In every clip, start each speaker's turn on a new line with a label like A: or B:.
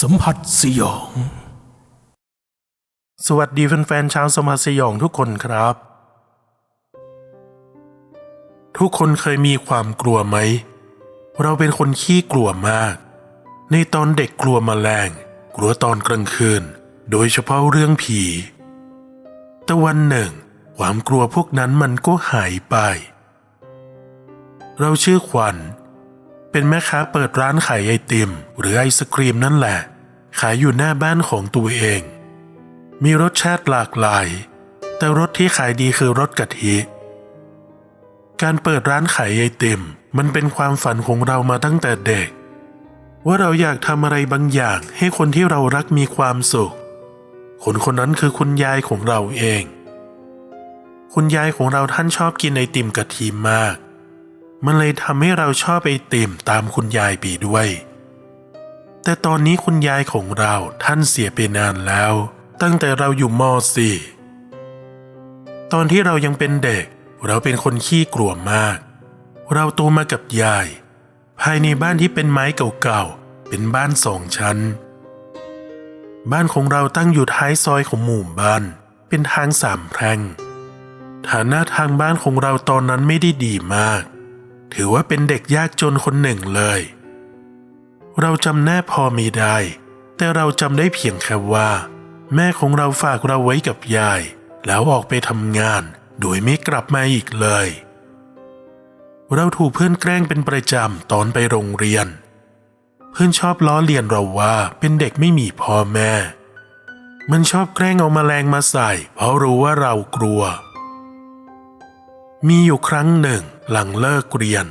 A: สัมผัสสยอง
B: สวัสดีแฟนๆชาวสมาสยองทุกคนครับ ทุกคนเคยมีความกลัวไหม เราเป็นคนขี้กลัวมาก ในตอนเด็กกลัวมแมลง กลัวตอนกลางคืน โดยเฉพาะเรื่องผี แต่วันหนึ่ง ความกลัวพวกนั้นมันก็หายไป เราชื่อขวัญ เป็นแม่ค้าเปิดร้านขายไอติม หรือไอศครีมนั่นแหละ ขายอยู่หน้าบ้านของตัวเอง มีรสชาติหลากหลาย แต่รสที่ขายดีคือรสกะทิ การเปิดร้านขายไอติม มันเป็นความฝันของเรามาตั้งแต่เด็ก ว่าเราอยากทำอะไรบางอย่างให้คนที่เรารักมีความสุข คนคนนั้นคือคุณยายของเราเอง คุณยายของเราท่านชอบกินไอติมกะทิมาก มันเลยทำให้เราชอบไอติมตามคุณยายไปด้วย แต่ตอนนี้คุณยายของเราท่านเสียไปนานแล้ว ตั้งแต่เราอยู่ม .4 ตอนที่เรายังเป็นเด็ก เราเป็นคนขี้กลัวมาก เราโตมากับยาย ภายในบ้านที่เป็นไม้เก่าๆ เป็นบ้านสองชั้น บ้านของเราตั้งอยู่ท้ายซอยของหมู่บ้าน เป็นทางสามแพร่งฐานะทางบ้านของเราตอนนั้นไม่ได้ดีมาก ถือว่าเป็นเด็กยากจนคนหนึ่งเลย เราจำแน่พอมีได้ แต่เราจำได้เพียงแค่ว่า แม่ของเราฝากเราไว้กับยาย แล้วออกไปทำงาน โดยไม่กลับมาอีกเลย เราถูกเพื่อนแกล้งเป็นประจำตอนไปโรงเรียน เพื่อนชอบล้อเลียนเราว่าเป็นเด็กไม่มีพ่อแม่ มันชอบแกล้งเอามาแมลงมาใส่ เพราะรู้ว่าเรากลัวมีอยู่ครั้งหนึ่ง หลังเลิกเรียน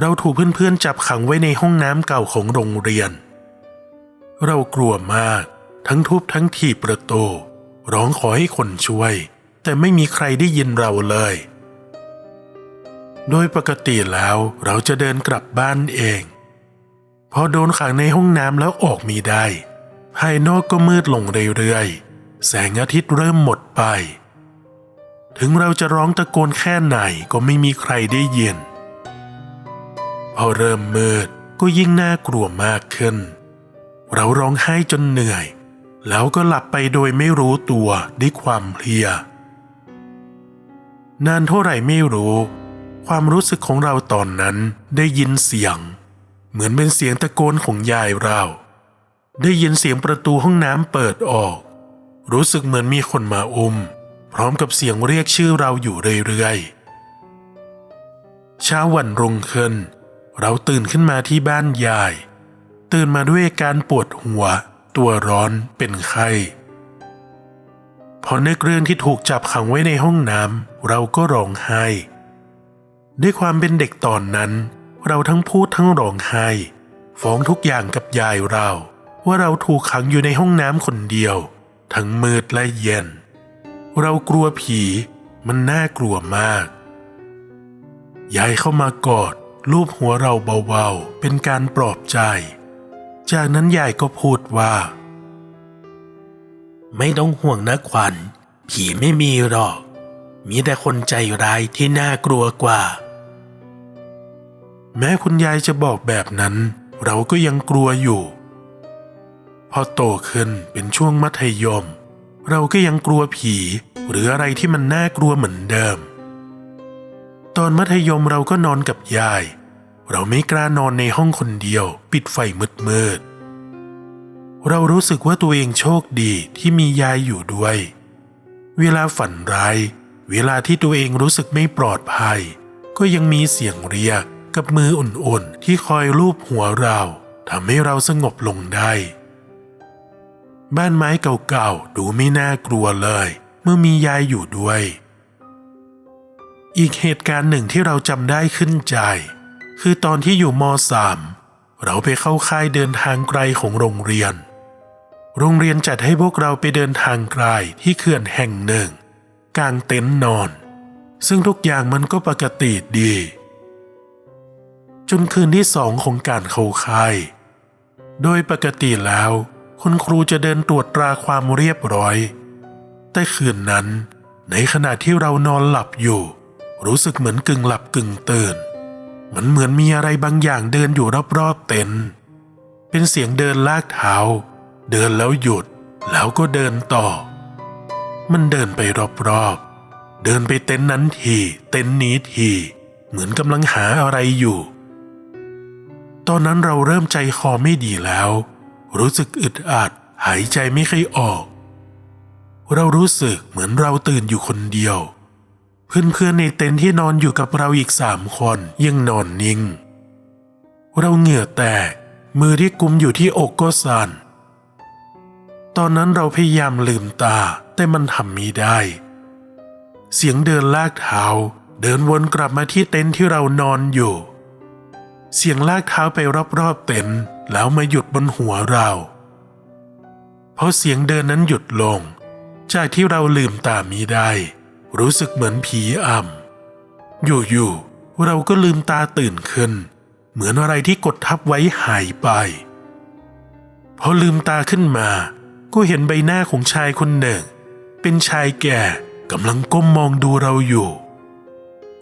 B: เราถูกเพื่อนๆจับขังไว้ในห้องน้ำเก่าของโรงเรียน เรากลัวมากทั้งทุบทั้งถีบประตูร้องขอให้คนช่วย แต่ไม่มีใครได้ยินเราเลย โดยปกติแล้วเราจะเดินกลับบ้านเอง พอโดนขังในห้องน้ำแล้วออกมีได้ ภายนอกก็มืดลงเรื่อยๆ แสงอาทิตย์เริ่มหมดไป ถึงเราจะร้องตะโกนแค่ไหนก็ไม่มีใครได้ยิน พอเริ่มมืดก็ยิ่งน่ากลัวมากขึ้น เราร้องไห้จนเหนื่อย แล้วก็หลับไปโดยไม่รู้ตัวด้วยความเพลีย นานเท่าไหร่ไม่รู้ ความรู้สึกของเราตอนนั้นได้ยินเสียง เหมือนเป็นเสียงตะโกนของยายเรา ได้ยินเสียงประตูห้องน้ำเปิดออก รู้สึกเหมือนมีคนมาอุ้ม พร้อมกับเสียงเรียกชื่อเราอยู่เรื่อยๆเช้าวันรุ่งขึ้น เราตื่นขึ้นมาที่บ้านยาย ตื่นมาด้วยอาการปวดหัว ตัวร้อนเป็นไข้พอนึกเรื่องที่ถูกจับขังไว้ในห้องน้ำเราก็ร้องไห้ด้วยความเป็นเด็กตอนนั้น เราทั้งพูดทั้งร้องไห้ฟ้องทุกอย่างกับยายเรา ว่าเราถูกขังอยู่ในห้องน้ำคนเดียว ทั้งมืดและเย็น เรากลัวผีมันน่ากลัวมาก ยายเข้ามากอดลูบหัวเราเบาๆ เป็นการปลอบใจ จากนั้นยายก็พูดว่า ไม่ต้องห่วงนะขวัญ ผีไม่มีหรอก มีแต่คนใจร้ายที่น่ากลัวกว่า แม้คุณยายจะบอกแบบนั้น เราก็ยังกลัวอยู่ พอโตขึ้นเป็นช่วงมัธยม เราก็ยังกลัวผี หรืออะไรที่มันน่ากลัวเหมือนเดิม ตอนมัธยมเราก็นอนกับยาย เราไม่กล้านอนในห้องคนเดียว ปิดไฟมืดๆเรารู้สึกว่าตัวเองโชคดีที่มียายอยู่ด้วย เวลาฝันร้าย เวลาที่ตัวเองรู้สึกไม่ปลอดภัย ก็ยังมีเสียงเรียกกับมืออุ่นๆที่คอยลูบหัวเราทำให้เราสงบลงได้ บ้านไม้เก่าๆ ดูไม่น่ากลัวเลย เมื่อมียายอยู่ด้วย อีกเหตุการณ์หนึ่งที่เราจำได้ขึ้นใจ คือตอนที่อยู่ม .3 เราไปเข้าค่ายเดินทางไกลของโรงเรียน โรงเรียนจัดให้พวกเราไปเดินทางไกลที่เขื่อนแห่งหนึ่ง กลางเต็นท์นอน ซึ่งทุกอย่างมันก็ปกติดี จนคืนที่สองของการเข้าค่ายโดยปกติแล้ว คุณครูจะเดินตรวจตราความเรียบร้อย แต่คืนนั้น ในขณะที่เรานอนหลับอยู่ รู้สึกเหมือนกึ่งหลับกึ่งตื่น มันเหมือนมีอะไรบางอย่างเดินอยู่รอบๆเต็นท์เป็นเสียงเดินลากเท้า เดินแล้วหยุด แล้วก็เดินต่อ มันเดินไปรอบๆ เดินไปเต็นท์นั้นที เต็นท์นี้ที เหมือนกำลังหาอะไรอยู่ ตอนนั้นเราเริ่มใจคอไม่ดีแล้ว รู้สึกอึดอัดหายใจไม่ค่อยออก เรารู้สึกเหมือนเราตื่นอยู่คนเดียว เพื่อนๆในเต็นท์ที่นอนอยู่กับเราอีกสามคนยังนอนนิ่ง เราเหงื่อแตกมือที่กุมอยู่ที่อกก็สั่นตอนนั้นเราพยายามลืมตาแต่มันทำไม่ได้ เสียงเดินลากเท้าเดินวนกลับมาที่เต็นท์ที่เรานอนอยู่ เสียงลากเท้าไปรอบๆเต็นท์ แล้วมาหยุดบนหัวเราพอเสียงเดินนั้นหยุดลง จากที่เราลืมตามีได้ รู้สึกเหมือนผีอำอยู่ๆเราก็ลืมตาตื่นขึ้น เหมือนอะไรที่กดทับไว้หายไป พอลืมตาขึ้นมา ก็เห็นใบหน้าของชายคนหนึ่ง เป็นชายแก่กำลังก้มมองดูเราอยู่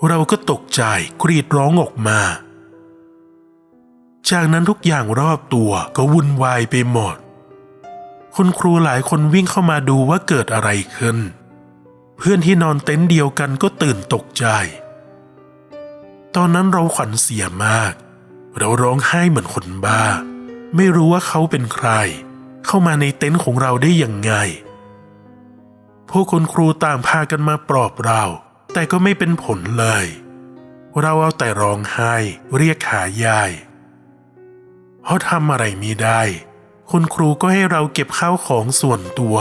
B: เราก็ตกใจกรีดร้องออกมา จากนั้นทุกอย่างรอบตัวก็วุ่นวายไปหมด คุณครูหลายคนวิ่งเข้ามาดูว่าเกิดอะไรขึ้น เพื่อนที่นอนเต็นท์เดียวกันก็ตื่นตกใจ ตอนนั้นเราขวัญเสียมาก เราร้องไห้เหมือนคนบ้า ไม่รู้ว่าเขาเป็นใคร เข้ามาในเต็นท์ของเราได้อยังไง พวกคุณครูต่างพากันมาปลอบเรา แต่ก็ไม่เป็นผลเลย เราเอาแต่ร้องไห้เรียกหายาย เพราะทำอะไรไม่ได้ คุณครูก็ให้เราเก็บข้าวของส่วนตัว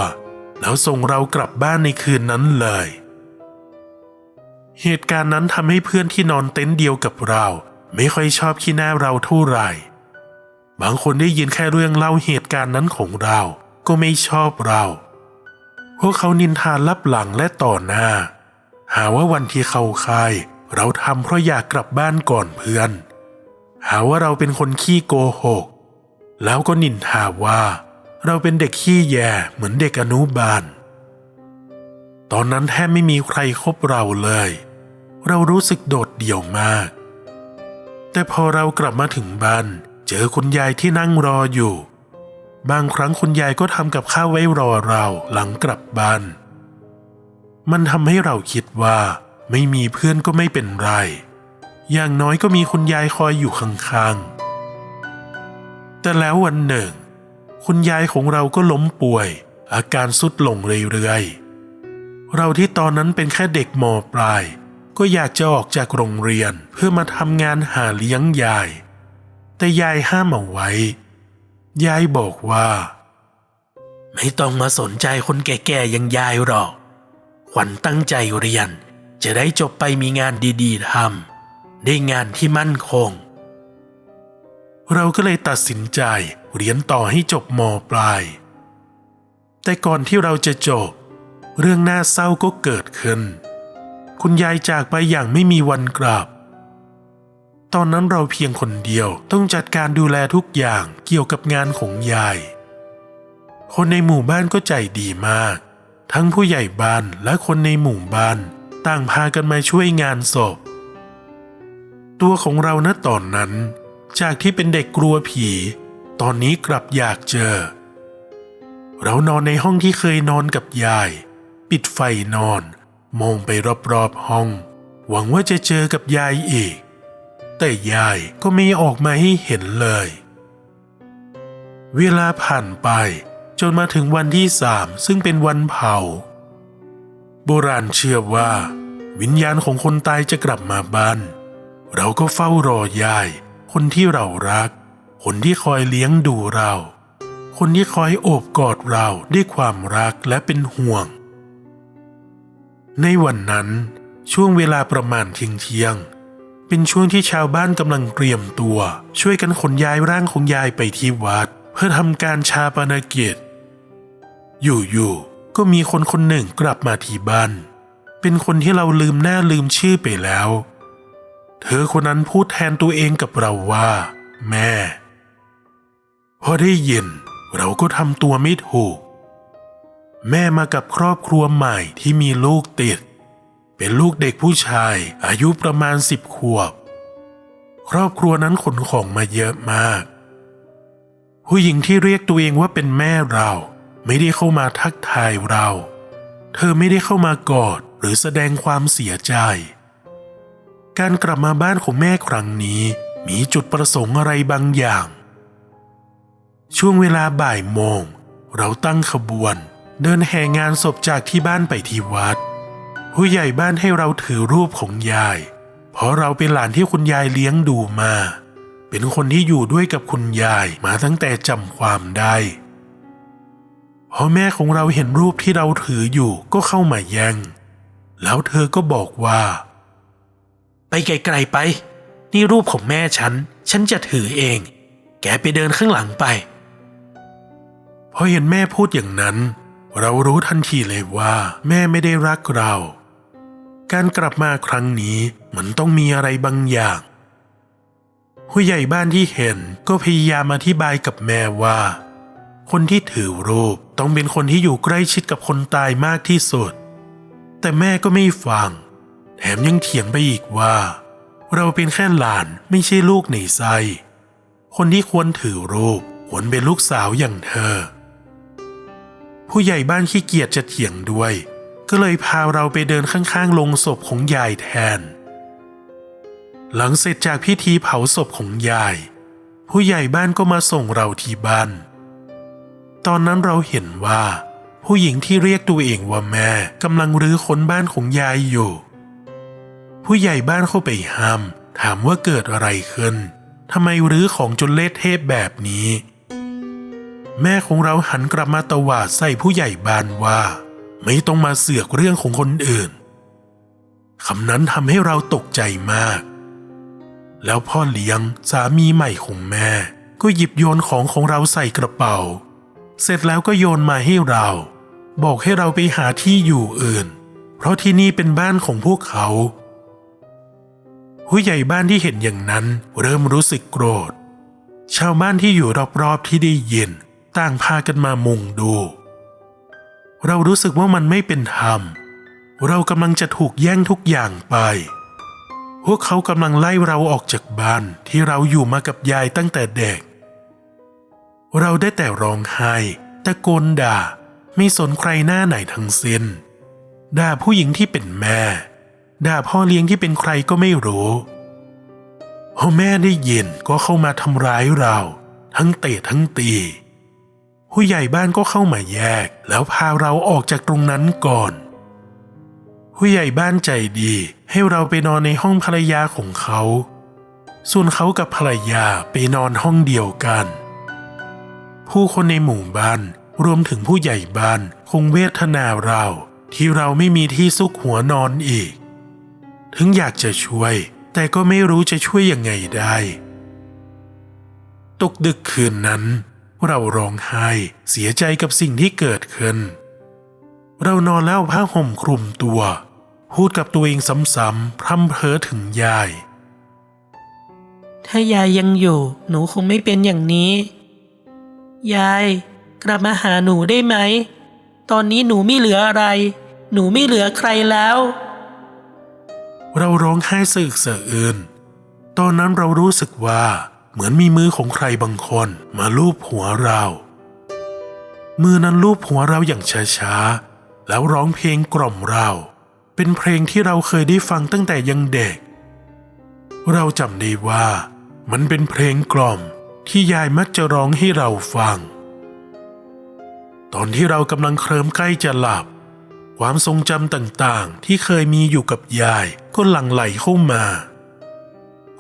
B: แล้วส่งเรากลับบ้านในคืนนั้นเลย เหตุการณ์นั้นทำให้เพื่อนที่นอนเต็นท์เดียวกับเรา ไม่ค่อยชอบขี้หน้าเราเท่าไหร่ บางคนได้ยินแค่เรื่องเล่าเหตุการณ์นั้นของเรา ก็ไม่ชอบเราพวกเขานินทาลับหลังและต่อหน้า หาว่าวันที่เข้าค่าย เราทำเพราะอยากกลับบ้านก่อนเพื่อน หาว่าเราเป็นคนขี้โกหก แล้วก็นินทาว่า เราเป็นเด็กขี้แยเหมือนเด็กอนุบาล ตอนนั้นแทบไม่มีใครคบเราเลย เรารู้สึกโดดเดี่ยวมาก แต่พอเรากลับมาถึงบ้านเจอคุณยายที่นั่งรออยู่ บางครั้งคุณยายก็ทำกับข้าวไว้รอเราหลังกลับบ้าน มันทำให้เราคิดว่าไม่มีเพื่อนก็ไม่เป็นไร อย่างน้อยก็มีคุณยายคอยอยู่ข้างๆ แต่แล้ววันหนึ่ง คุณยายของเราก็ล้มป่วย อาการสุดลงเรื่อยๆ เราที่ตอนนั้นเป็นแค่เด็กมปลาย ก็อยากจะออกจากโรงเรียนเพื่อมาทำงานหาเลี้ยงยาย แต่ยายห้ามเอาไว้ ยายบอกว่า ไม่ต้องมาสนใจคนแก่ๆอย่างยายหรอก ขวัญตั้งใจเรียนจะได้จบไปมีงานดีๆทำ ได้งานที่มั่นคง เราก็เลยตัดสินใจเรียนต่อให้จบมปลาย แต่ก่อนที่เราจะจบ เรื่องน่าเศร้าก็เกิดขึ้น คุณยายจากไปอย่างไม่มีวันกลับ ตอนนั้นเราเพียงคนเดียวต้องจัดการดูแลทุกอย่างเกี่ยวกับงานของยาย คนในหมู่บ้านก็ใจดีมาก ทั้งผู้ใหญ่บ้านและคนในหมู่บ้านต่างพากันมาช่วยงานศพ ตัวของเราณตอนนั้น จากที่เป็นเด็กกลัวผี ตอนนี้กลับอยากเจอ เรานอนในห้องที่เคยนอนกับยาย ปิดไฟนอน มองไปรอบๆห้อง หวังว่าจะเจอกับยายอีก แต่ยายก็ไม่ออกมาให้เห็นเลย เวลาผ่านไปจนมาถึงวันที่สามซึ่งเป็นวันเผา โบราณเชื่อว่า วิญญาณของคนตายจะกลับมาบ้าน เราก็เฝ้ารอยาย คนที่เรารัก คนที่คอยเลี้ยงดูเรา คนที่คอยโอบกอดเราด้วยความรักและเป็นห่วง ในวันนั้น ช่วงเวลาประมาณเที่ยงเที่ยง เป็นช่วงที่ชาวบ้านกำลังเตรียมตัว ช่วยกันขนย้ายร่างของยายไปที่วัด เพื่อทำการชาปนกิจ อยู่ๆก็มีคนคนหนึ่งกลับมาที่บ้านเป็นคนที่เราลืมหน้าลืมชื่อไปแล้ว เธอคนนั้นพูดแทนตัวเองกับเราว่า แม่ พอได้ยินเราก็ทำตัวไม่ถูก แม่มากับครอบครัวใหม่ที่มีลูกติด เป็นลูกเด็กผู้ชายอายุประมาณสิบขวบ ครอบครัวนั้นขนของมาเยอะมาก ผู้หญิงที่เรียกตัวเองว่าเป็นแม่เราไม่ได้เข้ามาทักทายเรา เธอไม่ได้เข้ามากอดหรือแสดงความเสียใจ การกลับมาบ้านของแม่ครั้งนี้ มีจุดประสงค์อะไรบางอย่าง ช่วงเวลาบ่ายโมง เราตั้งขบวน เดินแห่งานศพจากที่บ้านไปที่วัด ผู้ใหญ่บ้านให้เราถือรูปของยาย เพราะเราเป็นหลานที่คุณยายเลี้ยงดูมา เป็นคนที่อยู่ด้วยกับคุณยายมาตั้งแต่จำความได้พอแม่ของเราเห็นรูปที่เราถืออยู่ก็เข้ามาแย่ง แล้วเธอก็บอกว่า ไปไกลๆไป นี่รูปของแม่ฉัน ฉันจะถือเอง แกไปเดินข้างหลังไปพอเห็นแม่พูดอย่างนั้น เรารู้ทันทีเลยว่า แม่ไม่ได้รักเรา การกลับมาครั้งนี้มันต้องมีอะไรบางอย่าง ผู้ใหญ่บ้านที่เห็นก็พยายามอธิบายกับแม่ว่า คนที่ถือรูปต้องเป็นคนที่อยู่ใกล้ชิดกับคนตายมากที่สุด แต่แม่ก็ไม่ฟัง แถมยังเถียงไปอีกว่า เราเป็นแค่หลานไม่ใช่ลูกในไส้คนที่ควรถือรูปควรเป็นลูกสาวอย่างเธอ ผู้ใหญ่บ้านขี้เกียจจะเถียงด้วย ก็เลยพาเราไปเดินข้างๆลงศพของยายแทน หลังเสร็จจากพิธีเผาศพของยาย ผู้ใหญ่บ้านก็มาส่งเราที่บ้าน ตอนนั้นเราเห็นว่า ผู้หญิงที่เรียกตัวเองว่าแม่กำลังรื้อค้นบ้านของยายอยู่ ผู้ใหญ่บ้านเข้าไปห้าม ถามว่าเกิดอะไรขึ้นทำไมรื้อของจนเละเทะแบบนี้ แม่ของเราหันกลับมาตวาดใส่ผู้ใหญ่บ้านว่า ไม่ต้องมาเสือกเรื่องของคนอื่นคำนั้นทำให้เราตกใจมาก แล้วพ่อเลี้ยงสามีใหม่ของแม่ ก็หยิบโยนของของเราใส่กระเป๋า เสร็จแล้วก็โยนมาให้เรา บอกให้เราไปหาที่อยู่อื่น เพราะที่นี่เป็นบ้านของพวกเขา ผู้ใหญ่บ้านที่เห็นอย่างนั้นเริ่มรู้สึกโกรธ ชาวบ้านที่อยู่รอบๆที่ได้ยินต่างพากันมามุงดู เรารู้สึกว่ามันไม่เป็นธรรม เรากำลังจะถูกแย่งทุกอย่างไป พวกเขากำลังไล่เราออกจากบ้านที่เราอยู่มากับยายตั้งแต่เด็ก เราได้แต่ร้องไห้ตะโกนด่า ไม่สนใครหน้าไหนทั้งสิ้น ด่าผู้หญิงที่เป็นแม่ ด่าพ่อเลี้ยงที่เป็นใครก็ไม่รู้พอแม่ได้ยินก็เข้ามาทำร้ายเรา ทั้งเตะทั้งตี ผู้ใหญ่บ้านก็เข้ามาแยก แล้วพาเราออกจากตรงนั้นก่อน ผู้ใหญ่บ้านใจดีให้เราไปนอนในห้องภรรยาของเขา ส่วนเขากับภรรยาไปนอนห้องเดียวกัน ผู้คนในหมู่บ้านรวมถึงผู้ใหญ่บ้านคงเวทนาเราที่เราไม่มีที่ซุกหัวนอนอีก ถึงอยากจะช่วย แต่ก็ไม่รู้จะช่วยยังไงได้ ตกดึกคืนนั้น เราร้องไห้เสียใจกับสิ่งที่เกิดขึ้น เรานอนแล้วผ้าห่มคลุมตัว พูดกับตัวเองซ้ำๆพร่ำเพ้อถึงยาย
A: ถ้ายายยังอยู่ หนูคงไม่เป็นอย่างนี้ ยายกลับมาหาหนูได้ไหม ตอนนี้หนูไม่เหลืออะไร หนูไม่เหลือใครแล้ว
B: เราร้องไห้สะอึกสะอื้นตอนนั้นเรารู้สึกว่าเหมือนมีมือของใครบางคนมาลูบหัวเรา มือนั้นลูบหัวเราอย่างช้าๆ แล้วร้องเพลงกล่อมเรา เป็นเพลงที่เราเคยได้ฟังตั้งแต่ยังเด็ก เราจำได้ว่า มันเป็นเพลงกล่อมที่ยายมักจะร้องให้เราฟัง ตอนที่เรากำลังเคลิ้มใกล้จะหลับ ความทรงจำต่างๆ ที่เคยมีอยู่กับยายก็หลั่งไหลเข้ามา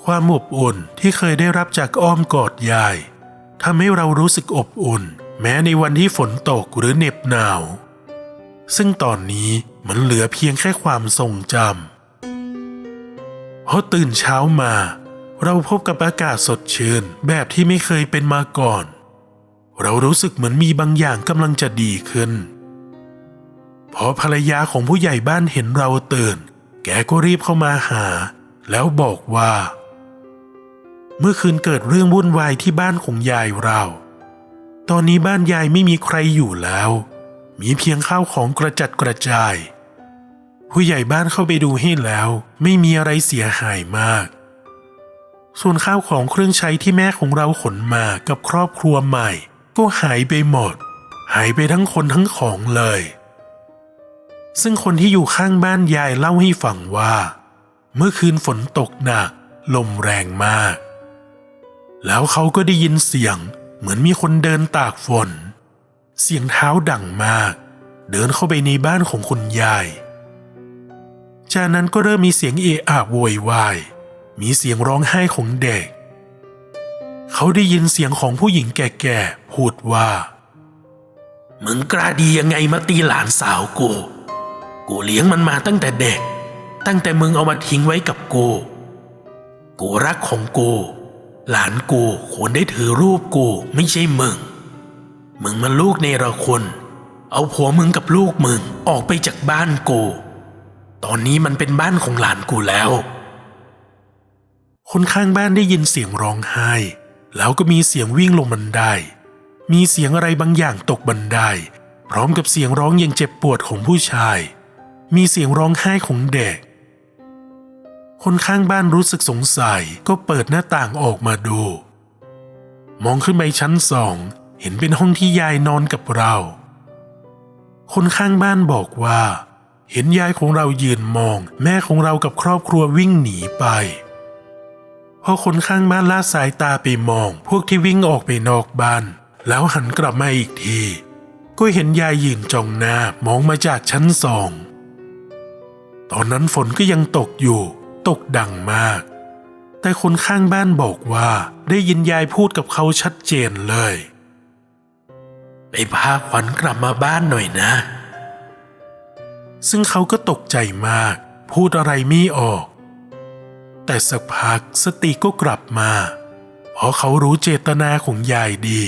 B: ความอบอุ่นที่เคยได้รับจากอ้อมกอดยายทำให้เรารู้สึกอบอุ่น แม้ในวันที่ฝนตกหรือเหน็บหนาว ซึ่งตอนนี้มันเหลือเพียงแค่ความทรงจำพอตื่นเช้ามา เราพบกับอากาศสดชื่นแบบที่ไม่เคยเป็นมาก่อน เรารู้สึกเหมือนมีบางอย่างกำลังจะดีขึ้น พอภรรยาของผู้ใหญ่บ้านเห็นเราตื่น แกก็รีบเข้ามาหา แล้วบอกว่า เมื่อคืนเกิดเรื่องวุ่นวายที่บ้านของยายเรา ตอนนี้บ้านยายไม่มีใครอยู่แล้ว มีเพียงข้าวของกระจัดกระจาย ผู้ใหญ่บ้านเข้าไปดูให้แล้ว ไม่มีอะไรเสียหายมาก ส่วนข้าวของเครื่องใช้ที่แม่ของเราขนมากับครอบครัวใหม่ ก็หายไปหมด หายไปทั้งคนทั้งของเลย ซึ่งคนที่อยู่ข้างบ้านยายเล่าให้ฟังว่า เมื่อคืนฝนตกหนักลมแรงมาก แล้วเขาก็ได้ยินเสียงเหมือนมีคนเดินตากฝน เสียงเท้าดังมาก เดินเข้าไปในบ้านของคุณยาย จากนั้นก็เริ่มมีเสียงเอะอะโวยวาย มีเสียงร้องไห้ของเด็ก เขาได้ยินเสียงของผู้หญิงแก่ๆพูดว่า มึงกล้าดียังไงมาตีหลานสาวกู กูเลี้ยงมันมาตั้งแต่เด็ก ตั้งแต่มึงเอามาทิ้งไว้กับกู กูรักของกู หลานกูควรได้ถือรูปกูไม่ใช่มึง มึงมันลูกเนรคุณเอาผัวมึงกับลูกมึงออกไปจากบ้านกู ตอนนี้มันเป็นบ้านของหลานกูแล้ว คนข้างบ้านได้ยินเสียงร้องไห้ แล้วก็มีเสียงวิ่งลงบันได มีเสียงอะไรบางอย่างตกบันไดพร้อมกับเสียงร้องอย่างเจ็บปวดของผู้ชาย มีเสียงร้องไห้ของเด็ก คนข้างบ้านรู้สึกสงสัยก็เปิดหน้าต่างออกมาดู มองขึ้นไปชั้นสอง เห็นเป็นห้องที่ยายนอนกับเรา คนข้างบ้านบอกว่า เห็นยายของเรายืนมอง แม่ของเรากับครอบครัววิ่งหนีไปพอคนข้างบ้านลาสายตาไปมอง พวกที่วิ่งออกไปนอกบ้าน แล้วหันกลับมาอีกที ก็เห็นยายยืนจ้องหน้ามองมาจากชั้นสอง ตอนนั้นฝนก็ยังตกอยู่ ตกดังมาก แต่คนข้างบ้านบอกว่าได้ยินยายพูดกับเขาชัดเจนเลย ไปพาขวัญกลับมาบ้านหน่อยนะ ซึ่งเขาก็ตกใจมาก พูดอะไรไม่ออก แต่สักพักสติก็กลับมา เพราะเขารู้เจตนาของยายดี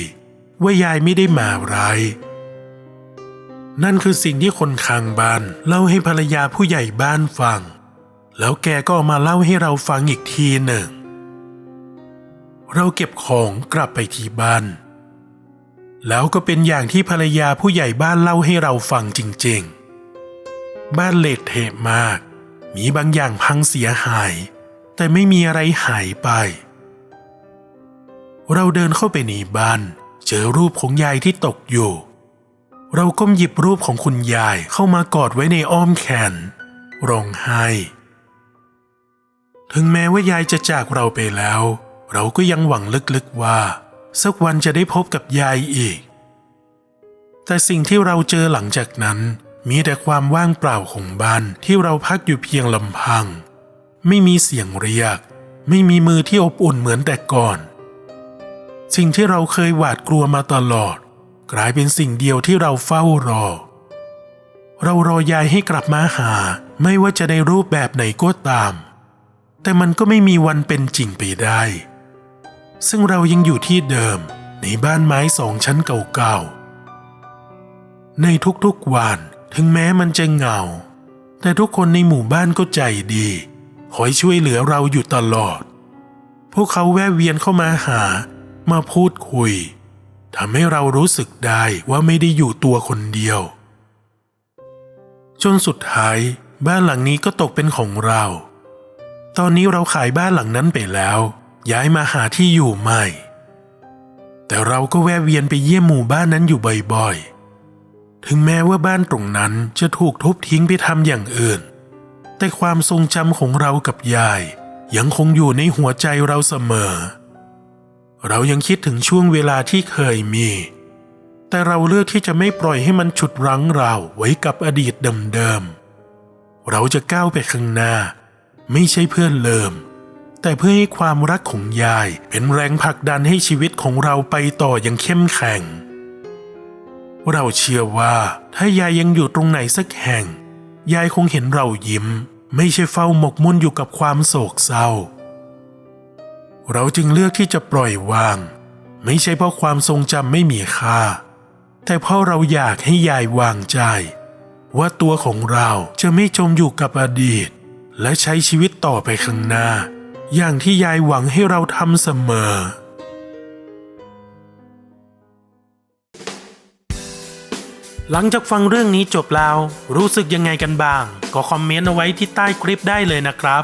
B: ว่ายายไม่ได้มาร้าย นั่นคือสิ่งที่คนข้างบ้านเล่าให้ภรรยาผู้ใหญ่บ้านฟัง แล้วแกก็มาเล่าให้เราฟังอีกทีหนึ่ง เราเก็บของกลับไปที่บ้าน แล้วก็เป็นอย่างที่ภรรยาผู้ใหญ่บ้านเล่าให้เราฟังจริง ๆ บ้านเละเทะมาก มีบางอย่างพังเสียหาย แต่ไม่มีอะไรหายไป เราเดินเข้าไปในบ้าน เจอรูปของยายที่ตกอยู่ เราก้มหยิบรูปของคุณยายเข้ามากอดไว้ในอ้อมแขนร้องไห้ ถึงแม้ว่ายายจะจากเราไปแล้ว เราก็ยังหวังลึกๆว่า สักวันจะได้พบกับยายอีก แต่สิ่งที่เราเจอหลังจากนั้น มีแต่ความว่างเปล่าของบ้านที่เราพักอยู่เพียงลำพัง ไม่มีเสียงเรียก ไม่มีมือที่อบอุ่นเหมือนแต่ก่อน สิ่งที่เราเคยหวาดกลัวมาตลอด กลายเป็นสิ่งเดียวที่เราเฝ้ารอ เรารอยายให้กลับมาหา ไม่ว่าจะในรูปแบบไหนก็ตาม แต่มันก็ไม่มีวันเป็นจริงไปได้ ซึ่งเรายังอยู่ที่เดิมในบ้านไม้สองชั้นเก่าๆ ในทุกๆวันถึงแม้มันจะเหงา แต่ทุกคนในหมู่บ้านก็ใจดีคอยช่วยเหลือเราอยู่ตลอด พวกเขาแวะเวียนเข้ามาหา มาพูดคุย ทำให้เรารู้สึกได้ว่าไม่ได้อยู่ตัวคนเดียว จนสุดท้ายบ้านหลังนี้ก็ตกเป็นของเรา ตอนนี้เราขายบ้านหลังนั้นไปแล้ว ย้ายมาหาที่อยู่ใหม่ แต่เราก็แวะเวียนไปเยี่ยมหมู่บ้านนั้นอยู่บ่อยๆ ถึงแม้ว่าบ้านตรงนั้นจะถูกทุบทิ้งไปทำอย่างอื่น แต่ความทรงจำของเรากับยายยังคงอยู่ในหัวใจเราเสมอ เรายังคิดถึงช่วงเวลาที่เคยมี แต่เราเลือกที่จะไม่ปล่อยให้มันฉุดรั้งเราไว้กับอดีตเดิมๆ เราจะก้าวไปข้างหน้า ไม่ใช่เพื่อเลิม แต่เพื่อให้ความรักของยายเป็นแรงผลักดันให้ชีวิตของเราไปต่ออย่างเข้มแข็ง เราเชื่อว่าถ้ายายยังอยู่ตรงไหนสักแห่ง ยายคงเห็นเรายิ้ม ไม่ใช่เฝ้าหมกมุ่นอยู่กับความโศกเศร้า เราจึงเลือกที่จะปล่อยวาง ไม่ใช่เพราะความทรงจำไม่มีค่า แต่เพราะเราอยากให้ยายวางใจ ว่าตัวของเราจะไม่จมอยู่กับอดีต และใช้ชีวิตต่อไปข้างหน้า อย่างที่ยายหวังให้เราทำเสมอหลังจากฟังเรื่องนี้จบแล้ว รู้สึกยังไงกันบ้าง ก็คอมเมนต์เอาไว้ที่ใต้คลิปได้เลยนะครับ